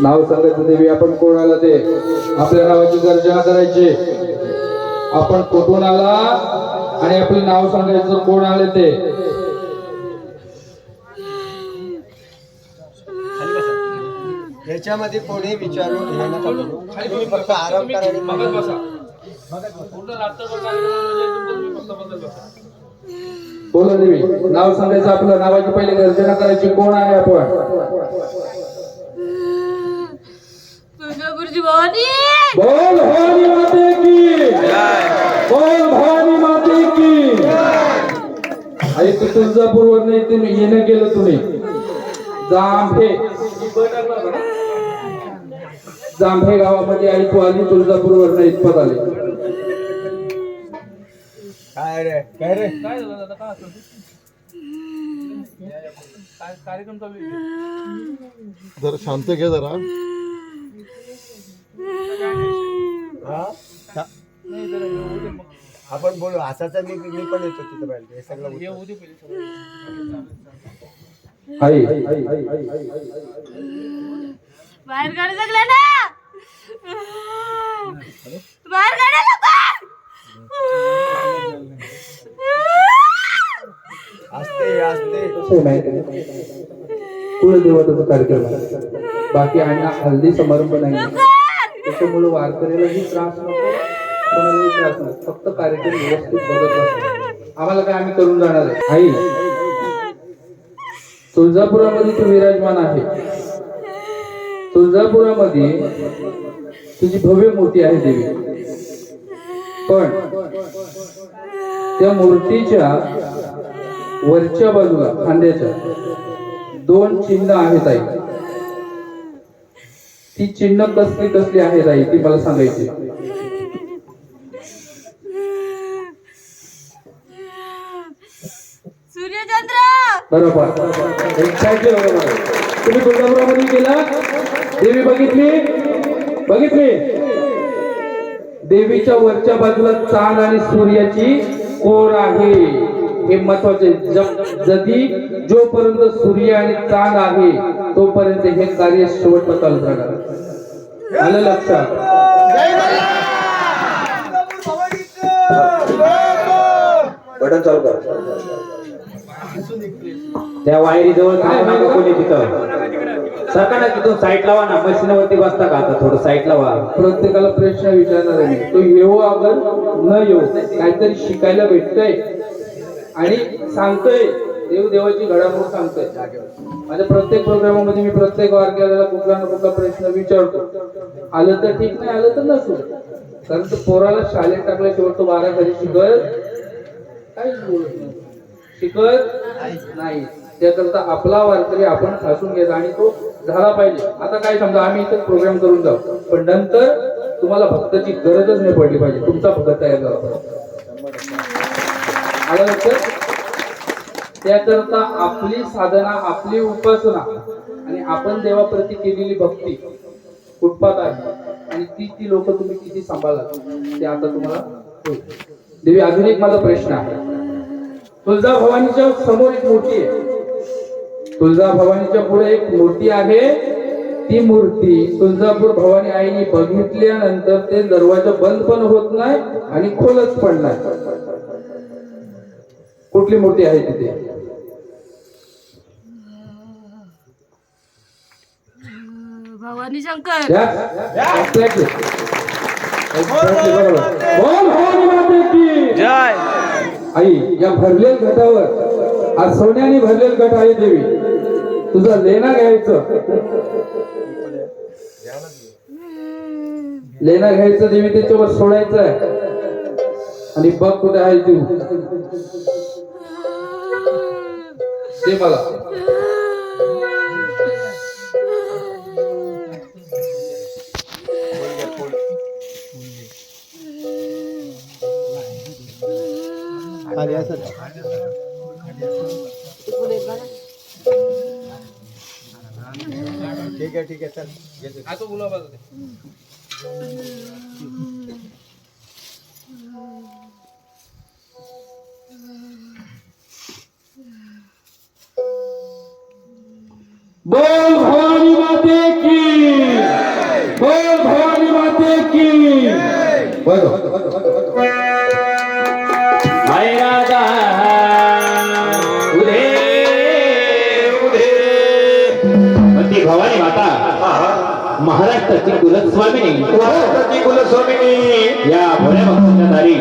नाव सांगायचं देवी आपण कोण आला ते? आपल्या नावाची गर्जना करायची. आपण कुठून आला? आणि आपले नाव सांगायचं कोण आले ते? याच्यामध्ये कोणी विचारू हे नका करू. तुम्ही फक्त आराम करा बोला देवी नाव सांगायचं आपलं नावाची पहिले गर्जना करायची कोण आहे आपण? तुळजापूरची भवानी! बोल भवानी माते की! बोल भवानी माते की! आई तू तुम्ही येणं गेलं तुम्ही. जांभे. जांभे गावामध्ये आई तू आली तुळजापूरवर नाही इथपत आली. काय रे? काय रे? काय झालं दादा? काय असं? काय कार्यक्रम चालू आहे? जरा शांत घे जरा. हा? हा. नाही जरा येऊ दे मग. आपण बोलू असाचा मी मी पण येतो तिथं पाहिजे हे सगळं. येऊ दे पहिले सगळं. आई. बाहेर काढू शकले ना? बाहेर काढा असते असते कसं आहे माहिती कुलदेवताचा कार्यक्रम बाकी अण्णा हल्दी समारंभ नाही. त्याच्यामुळे वारकऱ्यालाही त्रास नको कोणालाही त्रास नको फक्त कार्यक्रम व्यवस्थित बघत असतो आम्हाला काय आम्ही करून जाणार आहे? आई तुळजापुरामध्ये तू विराजमान आहे. तुळजापुरामध्ये तुझी भव्य मूर्ती आहे देवी. पण त्या मूर्तीच्या वरच्या बाजूला खांद्याच्या दोन चिन्ह आहेत आई. ती चिन्ह कसली कसली आहेत आई ती मला सांगायची. सूर्यचंद्र! बरोबर. Exactly बरोबर तुम्ही तुळजापुरामध्ये गेला? देवी बघितली? बघितली? देवीच्या वरच्या बाजूला चांद आणि सूर्याची कोर आहे. हे महत्त्वाचे जदी जोपर्यंत सूर्य आणि चांद आहे तोपर्यंत हे कार्य शेवटला चालू राहणार. आलं लक्षात? बटन चालू कर. त्या वायरी जवळ काय नका कोणी तिथं सरका ना तिथून साईट लावा ना. मशीनवरती बसता का आता थोडं साईट लावा. प्रत्येकाला प्रश्न विचारणार आहे. तो येऊ अगर न येऊ काहीतरी शिकायला भेटतंय. आणि सांगतोय. देव देवाची घडामोड सांगतोय. माझ्या प्रत्येक प्रोग्रामामध्ये मी प्रत्येक वारकऱ्याला कुठला ना कुठला प्रश्न विचारतो. आलं तर ठीक नाही आलं तर नसू. कारण तो पोराला शाळेत टाकल्याशिवाय तो बारा घरी शिकत काहीच बोलत नाही. शिकत नाही. त्याकरता आपला वारकरी आपण ठासून घ्यायचा आणि तो झाला पाहिजे. आता काय समजा आम्ही इथं प्रोग्राम करून जाऊ. पण नंतर तुम्हाला भक्ताची गरजच नाही पडली पाहिजे. तुमचा भक्त तयार झाला पाहिजे. त्याकरता आपली साधना आपली उपासना आणि आपण देवाप्रती केलेली भक्ती फुटपाथ आहे. आणि ती ती लोक तुम्ही किती सांभाळा ते आता तुम्हाला होईल देवी अजून एक माझा प्रश्न आहे. तुळजा भवानीच्या समोर एक मोठी आहे. तुळजा भवानीच्या पुढे एक मूर्ती आहे. ती मूर्ती तुळजापूर भवानी आईने बघितल्यानंतर ते दरवाजा बंद पण होत नाही आणि खोलच पण नाही. कुठली मूर्ती आहे तिथे? भवानी शंकर. आई या भरलेल घटावर आज सोन्याने भरलेल घट आहे देवी. तुझं लेना घ्यायचं. लेना घ्यायचं देवी त्याच्यावर सोडायचं. आहे आणि बघ कुठे आहे तू. ते मला. खाली असत ठीक आहे ठीक आहे चल येतो. आता गुलाबाचं ते. बोल भवानी माते की बोल भवानी माते की बरोबर भवानी माता। महाराष्ट्राची कुलस्वामिनी। महाराष्ट्राची कुलस्वामिनी। या भोळ्या भक्तांच्या दारी।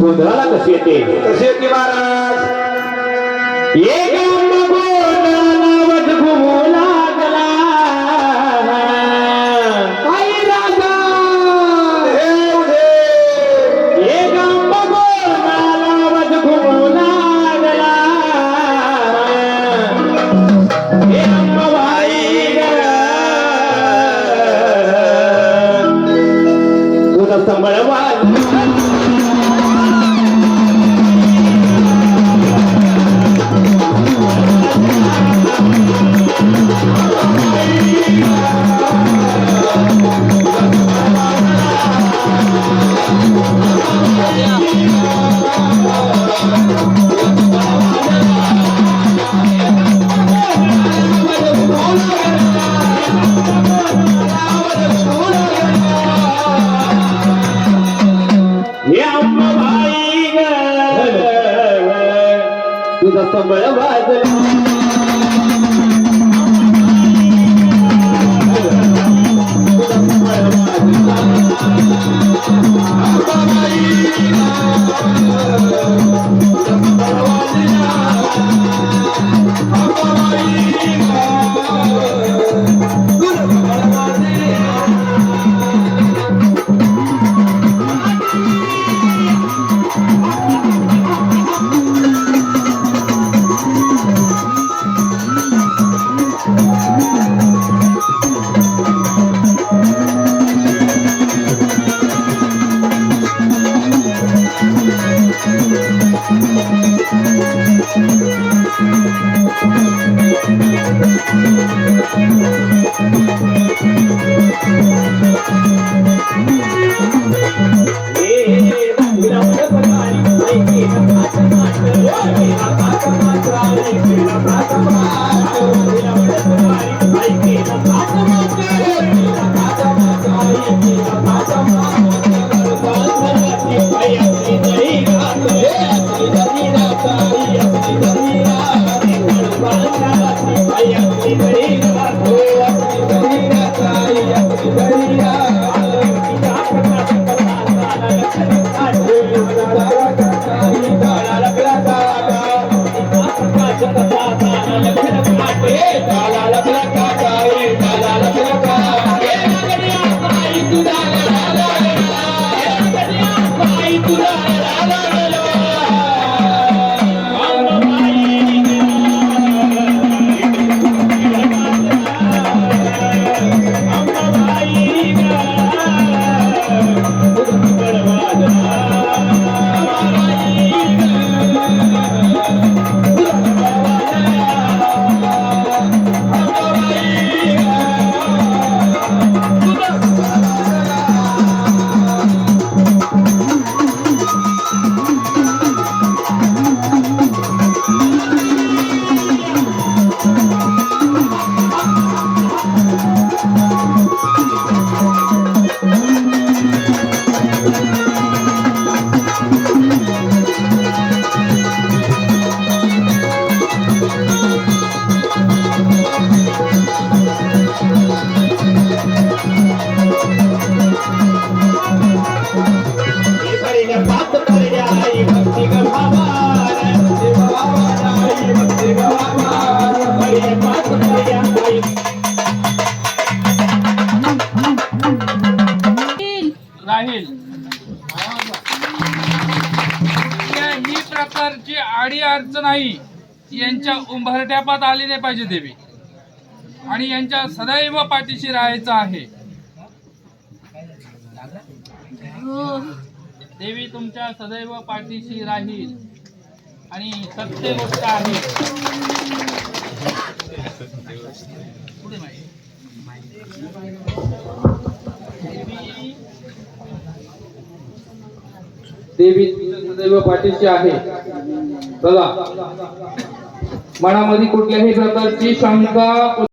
गोंधळाला कशी येते? कशी येते महाराज? एक ही प्रकारची आडी अडचण आई यांच्या उंभरट्यापात आली नाही पाहिजे देवी. आणि यांच्या सदैव पाठीशी राहायचं आहे. हो. देवी तुमच्या सदैव पाठीशी राहील. आणि सत्य गोष्ट आहे. देवी देवी सदैव पाठीशी आहे. चला. मनामध्ये कुठल्याही प्रकारची शंका